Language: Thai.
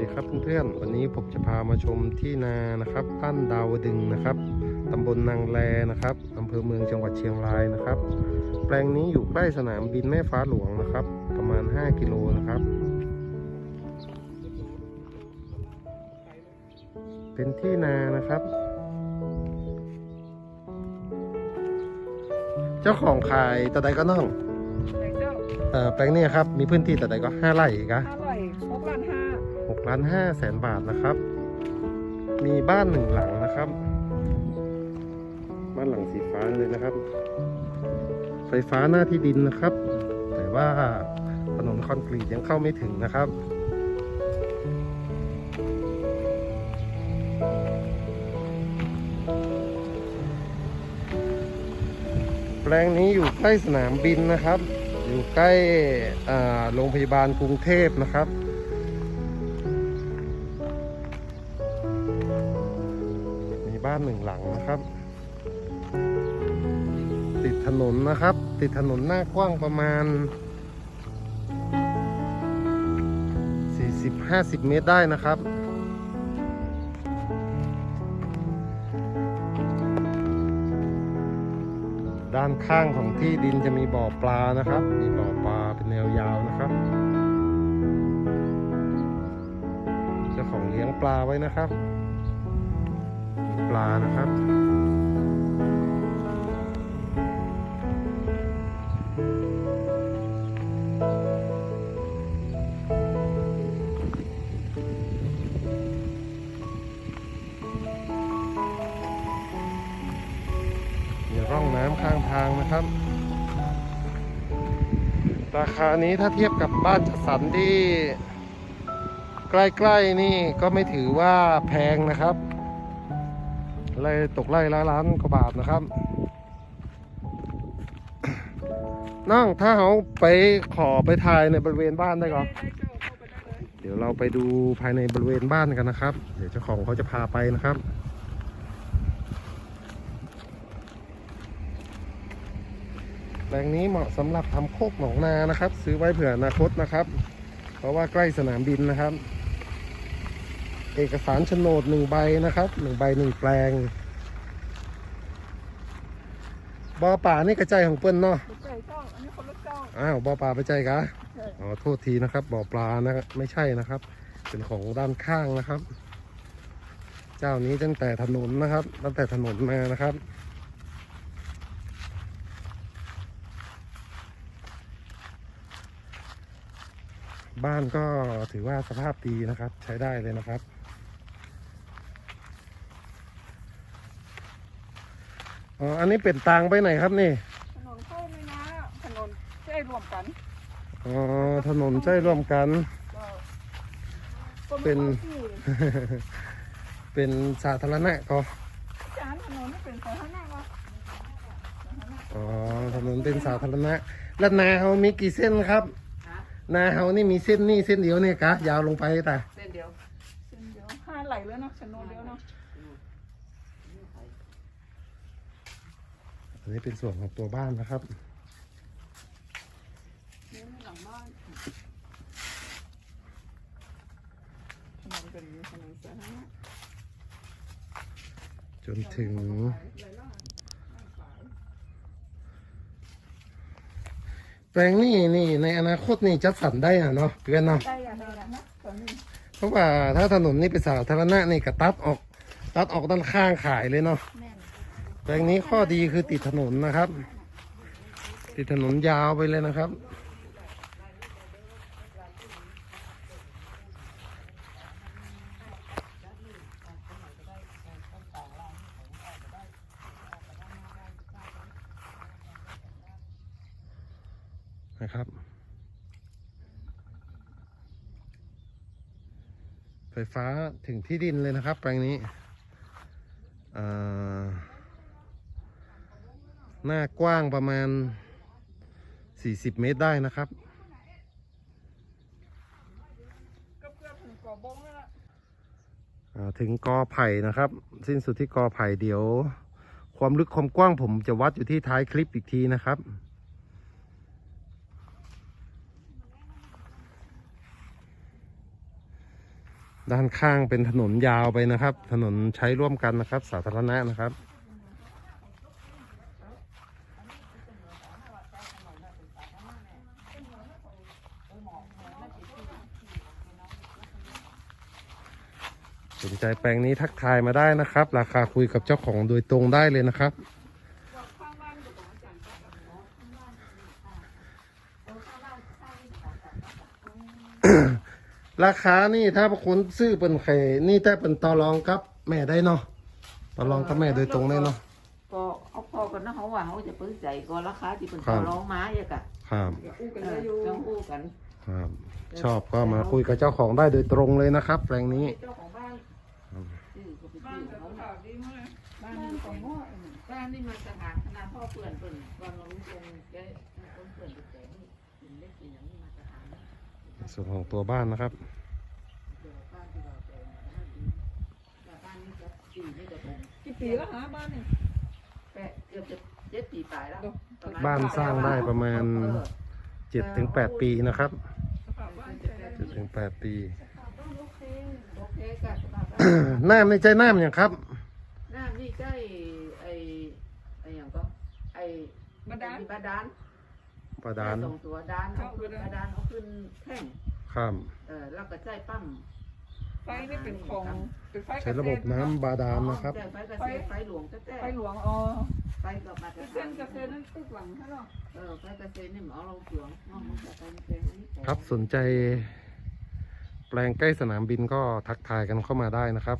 ดีครับเพื่อนๆ วันนี้ผมจะพามาชมที่นานะครับบ้านดาวดึงนะครับตำบลนางแลนะครับอำเภอเมืองจังหวัดเชียงรายนะครับ แปลงนี้อยู่ใกล้สนามบินแม่ฟ้าหลวงนะครับ ประมาณ 5 กิโลนะครับ เป็นที่นานะครับ เจ้าของขายตะไดก็น้องไหนเจ้าเอ่อแปลงนี้ครับมีพื้นที่ตะไดก็ 5 ไร่อีกอะห้าร้อ ล้านห้าแสนบาทนะครับ มีบ้านหนึ่งหลังนะครับ บ้านหลังสีฟ้าเลยนะครับ ไฟฟ้าหน้าที่ดินนะครับ แต่ว่าถนนคอนกรีตยังเข้าไม่ถึงนะครับแปลงนี้อยู่ใกล้สนามบินนะครับ อยู่ใกล้โรงพยาบาลกรุงเทพนะครับ บ้านหนึ่งหลังนะครับ ติดถนนนะครับ ติดถนนหน้ากว้างประมาณ 40-50 เมตรได้นะครับด้านข้างของที่ดินจะมีบ่อปลานะครับ มีบ่อปลาเป็นแนวยาวนะครับเจ้าของเลี้ยงปลาไว้นะครับ ปลานะครับ มีร่องน้ำข้างทางนะครับ ราคานี้ถ้าเทียบกับบ้านจัดสรรที่ใกล้ ๆ นี่ก็ไม่ถือว่าแพงนะครับ ไล่ตกไล่ละล้านกว่าบาทนะครับ นั่งถ้าเขาไปขอไปถ่ายในบริเวณบ้านได้ก่อนเดี๋ยวเราไปดูภายในบริเวณบ้านกันนะครับ เดี๋ยวเจ้าของเขาจะพาไปนะครับแปลงนี้เหมาะสำหรับทำโคกหนองนานะครับ ซื้อไว้เผื่ออนาคตนะครับ เพราะว่าใกล้สนามบินนะครับ เอกสารโฉนดหนึ่งใบนะครับหนึ่งใบหนึ่งแปลงบ่อป่านี่กระจายของเปิ้นเนาะรถใจเจ้าอันนี้คนรถเจ้าอ้าวบ่อป่าไปใจกะใช่อ๋อโทษทีนะครับบ่อปลานะไม่ใช่นะครับ เป็นของด้านข้างนะครับ เจ้านี้ตั้งแต่ถนนนะครับ ตั้งแต่ถนนมานะครับบ้านก็ถือว่าสภาพดีนะครับ ใช้ได้เลยนะครับ อ๋อ อันนี้เป็นตางไปไหนครับนี่ถนนเข้าในนาถนนใช้รวมกันอ๋อถนนใช้ร่วมกันเจ้าก็ไม่เป็นข้าที่เป็นสาธารณะก็จานถนนนี่เป็นสาธารณะวะอ๋อถนนเป็นสาธารณะ แล้วนาเฮามีกี่เส้นครับนาเฮานี่มีเส้นนี่เส้นเดียวเนี่ยกะยาวลงไปแต่เส้นเดียวเส้นเดียวห้าไหลเลยเนาะถนนเดียวเนาะ นนี้เป็นส่วนของตัวบ้านนะครับนี่หลังบ้านถนนเป็นถนนสาธารณะจนถึง แปลงนี่นี่ในอนาคตนี่จัดสรรได้อะเนาะเพื่อนเนาะได้อะได้อะนะตอนนี้เพราะว่าถ้าถนนนี่เป็นสาธารณะนี่ก็ตัดออก ตัดออกด้านข้างขายเลยเนาะแม่ ลงนี้ข้อดีคือติดถนนนะครับ ติดถนนยาวไปเลยนะครับ นะครับ ไฟฟ้าถึงที่ดินเลยนะครับ แปลงนี้อ่า หน้ากว้างประมาณ 40 เมตรได้นะครับ ถึงกอไผ่นะครับ สิ้นสุดที่กอไผ่เดี๋ยว ความลึกความกว้างผมจะวัดอยู่ที่ท้ายคลิปอีกทีนะครับด้านข้างเป็นถนนยาวไปนะครับ ถนนใช้ร่วมกันนะครับ สาธารณะนะครับ สนใจแปลงนี้ทักทายมาได้นะครับ ราคาคุยกับเจ้าของโดยตรงได้เลยนะครับ ราคานี่ถ้าคนซื้อเป็นไข่นี่ถ้าเป็นต่อรองกับแม่ได้เนาะต่อรองกับแม่โดยตรงได้เนาะก็เอาพอกันนะเขาว่าเขาจะปึ้งใจก็ราคาที่เป็นครัต่อบรองไม้อะกะครับอย่าอู้กันเอได้ออยู่ต้องอู้กันครับชอบก็มาคุยกับเจ้าของได้โดยตรงเลยนะครับ แปลงนี้เจ้าของ บ้านชื่อก็เป็นบ้าชื่นอแต่เขาข่าวดีมากบ้านนี่ของพ่อบ้านนี่มาสถานขนาดพ่อเปื่อนเปื่อนก่อนเรารู้ตรงแกคนเปื่อนแต่นี่กินเล็กกินอย่างนี้มาสถานส่วนของตัวบ้านนะครับเดี๋ยวบ้านที่เราเป็นแต่บ้านนี้จะปีนี่จะเป็นกี่ปีแล้วหาบ้านเนี่ยแปดเกือบจะเจ็ดปีปลายแล้วบ้านสร้างได้ประมาณ7-8ถึง8ปีนะครับสภาพบ้านใช้ได้7ถึง8ปีโอเค โอเคกันสภาพบ้านน้ำในใจน้ำอย่างครับ น้ำนี่ใกล้ไอ้ไอ้อย่างก็ไอ้บาดาลบาดาลประดานส่งตัวดานเอาขึ้นบาดาลเอาขึ้นแท่งข้ามเออแล้วก็ใจปั้มไฟนี่เป็นของเป็นไฟใช้ระบบน้ำบาดาลนะครับไฟกระเซไฟหลวงแต่แต่ไฟหลวงอ๋อไฟกับมาตรเส้ฐานนกระเซ็นนั่นตึกหลังใช่หรอเออไฟกระเซนี่หมอเราหลวงน้องมันจะไปเป็นอันนี้ครับสนใจ แปลงใกล้สนามบินก็ทักทายกันเข้ามาได้นะครับ